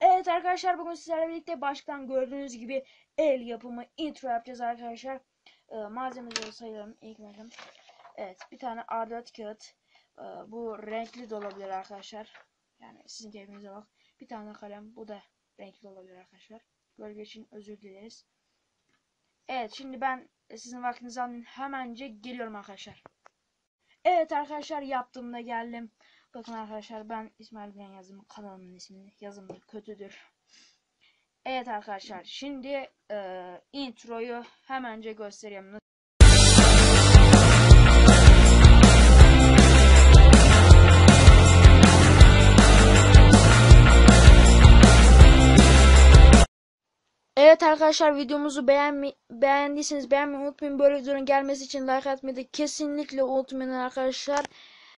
Evet arkadaşlar bugün sizlerle birlikte baştan gördüğünüz gibi el yapımı intro yapacağız arkadaşlar. Ee, malzemeleri sayalım ilk bölüm. Evet bir tane A4 kağıt. Ee, bu renkli de olabilir arkadaşlar. Yani sizin keyfinize bak. Bir tane kalem bu da renkli olabilir arkadaşlar. Bölge için özür dileriz. Evet şimdi ben sizin vaktinizi almayayım. Hemence geliyorum arkadaşlar. Evet arkadaşlar yaptığımda geldim. Bakın arkadaşlar ben İsmail Bilen yazdım kanalımın ismini. Yazım da kötüdür. Evet arkadaşlar şimdi e, introyu hemence göstereyim. Evet arkadaşlar videomuzu beğenmi beğendiyseniz beğenmeyi unutmayın. Böyle videonun gelmesi için like atmayı da kesinlikle unutmayın arkadaşlar.